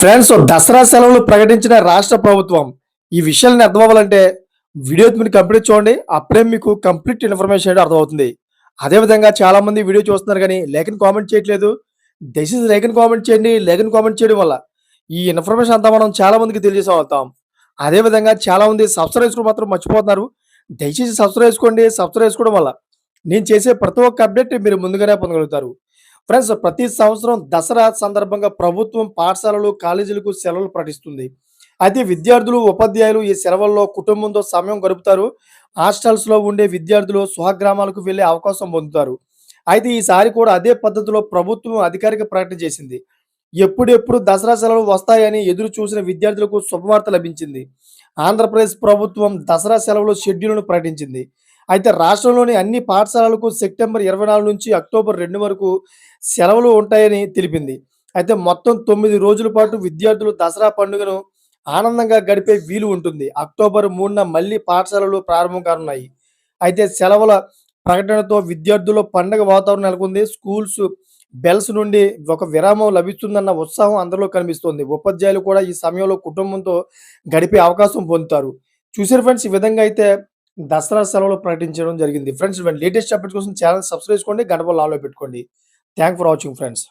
Friends Dasara సెలవులు ప్రకటించిన రాష్ట్ర ప్రభుత్వం ఈ విషయాన్ని అర్థం అవ్వాలంటే వీడియో మీరు కంప్లీట్ చూడండి. అప్పుడే మీకు కంప్లీట్ ఇన్ఫర్మేషన్ అనేది అర్థమవుతుంది. అదేవిధంగా చాలా మంది వీడియో చూస్తున్నారు కానీ లేఖను కామెంట్ చేయట్లేదు. దయచేసి లేఖను కామెంట్ చేయండి. లేఖను కామెంట్ చేయడం వల్ల ఈ ఇన్ఫర్మేషన్ అంతా మనం చాలా మందికి తెలియజేస్తాం అదేవిధంగా చాలా మంది సబ్స్క్రైబ్ చేసుకోవడం మాత్రం మర్చిపోతున్నారు. దయచేసి సబ్స్క్రైబ్ చేసుకోండి. సబ్స్క్రైబ్ చేసుకోవడం వల్ల నేను చేసే ప్రతి ఒక్క అప్డేట్ మీరు ముందుగానే పొందగలుగుతారు. ఫ్రెండ్స్ ప్రతి సంవత్సరం దసరా సందర్భంగా ప్రభుత్వం పాఠశాలలు కాలేజీలకు సెలవులు ప్రకటిస్తుంది అయితే విద్యార్థులు ఉపాధ్యాయులు ఈ సెలవుల్లో కుటుంబంతో సమయం గడుపుతారు. హాస్టల్స్లో ఉండే విద్యార్థులు స్వగ్రామాలకు వెళ్ళే అవకాశం పొందుతారు. అయితే ఈసారి కూడా అదే పద్ధతిలో ప్రభుత్వం అధికారిక ప్రకటన చేసింది. ఎప్పుడెప్పుడు దసరా సెలవులు వస్తాయని ఎదురు చూసిన విద్యార్థులకు శుభవార్త లభించింది. ఆంధ్రప్రదేశ్ ప్రభుత్వం దసరా సెలవుల షెడ్యూల్ను ప్రకటించింది. అయితే రాష్ట్రంలోని అన్ని పాఠశాలలకు సెప్టెంబర్ ఇరవై నాలుగు నుంచి అక్టోబర్ రెండు వరకు సెలవులు ఉంటాయని తెలిపింది. అయితే మొత్తం తొమ్మిది రోజుల పాటు విద్యార్థులు దసరా పండుగను ఆనందంగా గడిపే వీలు ఉంటుంది. అక్టోబర్ మూడున మళ్ళీ పాఠశాలలు ప్రారంభం కానున్నాయి. అయితే సెలవుల ప్రకటనతో విద్యార్థుల్లో పండగ వాతావరణం నెలకొంది. స్కూల్స్ బెల్స్ నుండి ఒక విరామం లభిస్తుందన్న ఉత్సాహం అందరిలో కనిపిస్తుంది. ఉపాధ్యాయులు కూడా ఈ సమయంలో కుటుంబంతో గడిపే అవకాశం పొందుతారు. చూసారు ఫ్రెండ్స్ ఈ విధంగా అయితే దసరా సెలవులు ప్రకటించడం జరిగింది. ఫ్రెండ్స్ లేటెస్ట్ అప్డేట్ కోసం ఛానల్ సబ్స్క్రైబ్ చేసుకోండి. గడప లాలో పెట్టుకోండి. Thank for watching friends